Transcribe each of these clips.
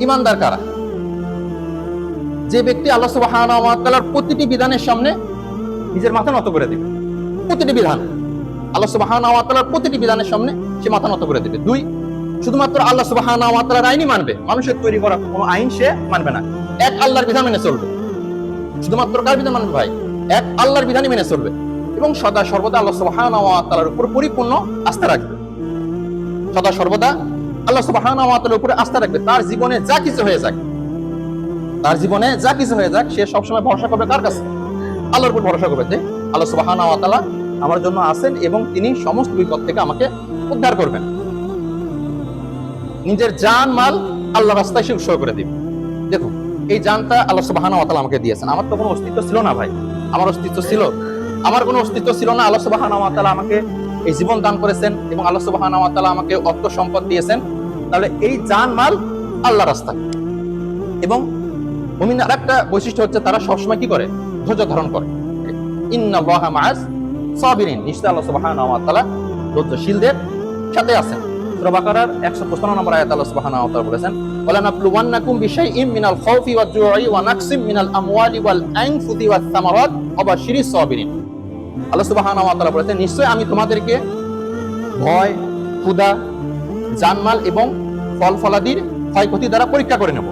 ইমানদার কারা? যে ব্যক্তি আল্লাহ তাআলার প্রতিটি বিধানের সামনে নিজের মাথা নত করে দিবে। প্রতিটি বিধান। আল্লাহ তাআলার প্রতিটি বিধানের সামনে সে মাথা নত করে দিবে। দুই, শুধুমাত্র আল্লাহ ওয়া আইনই মানবে। মানুষের তৈরি করা কোনো আইন সে মানবে না। এক, আল্লাহর বিধান মেনে চলবে। শুধুমাত্র কার বিধান মানবে ভাই? এক, আল্লাহর বিধানই মেনে চলবে। এবং সদা সর্বদা আল্লাহ ওয়া উপর পরিপূর্ণ আস্থা রাখবে। সদা সর্বদা আল্লাহ সুবহানাহু উপরে আস্থা রাখবে। তার জীবনে যা কিছু হয়ে যাক, তার জীবনে যা কিছু হয়ে যাক, সে সবসময় ভরসা করবে কার কাছে। আল্লাহর উপর ভরসা করবে যে আল্লাহ সুবহানাহু আমার জন্য আছেন এবং তিনি সমস্ত বিপদ থেকে আমাকে উদ্ধার করবেন। নিজের জান, মাল আল্লাহ রাস্তায় সে উৎসর্গ করে দিবে। দেখুন, এই জানটা আল্লাহ তাআলা আমাকে দিয়েছেন। আমার তো কোনো অস্তিত্ব ছিল না ভাই। আমার অস্তিত্ব ছিল। আমার কোনো অস্তিত্ব ছিল না। আল্লাহ তাআলা আমাকে এই জীবন দান করেছেন এবং আল্লাহ তাআলা আমাকে অর্থ সম্পদ দিয়েছেন। তাহলে এই জান মাল আল্লাহ রাস্তা এবং মুমিন আর একটা বৈশিষ্ট্য হচ্ছে তারা সবসময় কি করে? ধৈর্য ধারণ করে। নিশ্চয় আল্লাহ সুবহানাহু ওয়া তাআলা ধৈর্যশীলদের সাথে আছেন। সূরা বাকারার 155 নম্বর আয়াত আল্লাহ সুবহানাহু ওয়া তাআলা বলেছেন, ওয়ালা নাবলুওয়ান্নাকুম বিশাইইম মিনাল ওয়াল বলেছেন আমি তোমাদেরকে ভয়, ক্ষুধা, জানমাল এবং ফল ফলাদির ক্ষয়ক্ষতি দ্বারা পরীক্ষা করে নেব।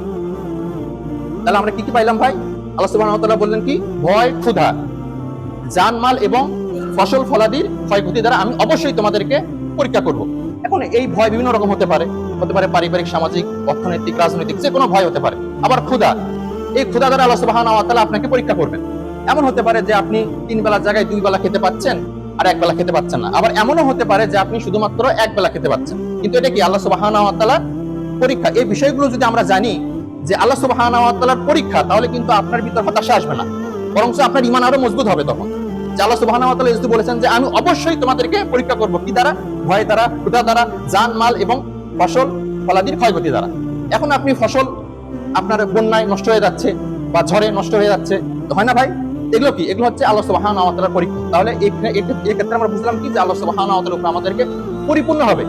তাহলে আমরা কি কি পাইলাম ভাই? আল্লাহ সুবহানাহু বললেন কি? ভয়, ক্ষুধা, জানমাল এবং ফসল ফলাদির ক্ষয়ক্ষতি দ্বারা আমি অবশ্যই তোমাদেরকে পরীক্ষা করব। এখন এই ভয় বিভিন্ন রকম হতে পারে। হতে পারে পারিবারিক, সামাজিক, অর্থনৈতিক, রাজনৈতিক, যে কোনো ভয় হতে পারে। আবার ক্ষুধা। এই ক্ষুধা দ্বারা আল্লাহ তাআলা আপনাকে পরীক্ষা করবেন। এমন হতে পারে যে আপনি তিন বেলার জায়গায় দুই বেলা খেতে পাচ্ছেন আর এক বেলা খেতে পাচ্ছেন না। আবার এমনও হতে পারে যে আপনি শুধুমাত্র এক বেলা খেতে পাচ্ছেন। কিন্তু এটা কি আল্লাহ সুবহানাহু পরীক্ষা? এই বিষয়গুলো যদি আমরা জানি যে আল্লাহ সুবহানাহু ওয়া তাআলার পরীক্ষা, তাহলে কিন্তু আপনার ভিতর হতাশা আসবে না। বরং আপনার ইমান আরও মজবুত হবে তখন। যে আল্লাহ সুবহানাহু ওয়া তাআলা যেহেতু বলেছেন যে, আমি অবশ্যই তোমাদেরকে পরীক্ষা করব। কি দ্বারা? ভয় দ্বারা, ক্ষুধা দ্বারা, জান, মাল এবং ফসল, ফলাদির ক্ষয়ক্ষতি দ্বারা। এখন আপনি ফসল আপনার বন্যায় নষ্ট হয়ে যাচ্ছে বা ঝড়ে নষ্ট হয়ে যাচ্ছে। হয় না ভাই? এগুলো কি? এগুলো হচ্ছে আল্লাহ সুবহানাহু ওয়া তাআলার পরীক্ষা তাহলে এই আমরা বুঝলাম কি যে আল্লাহ সুবহানাহু ওয়া তাআলার উপর আমাদেরকে পরিপূর্ণ হবে।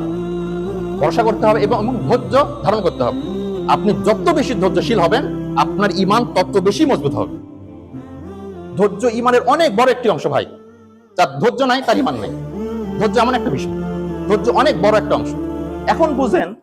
ভরসা করতে হবে এবং ধৈর্য ধারণ করতে হবে। আপনি যত বেশি ধৈর্যশীল হবেন, আপনার ইমান তত বেশি মজবুত হবে। ধৈর্য ইমানের অনেক বড় একটি অংশ ভাই। যার ধৈর্য নাই, তার ইমান নেই। ধৈর্য এমন একটা বিষয়। ধৈর্য অনেক বড় একটা অংশ। এখন বুঝেন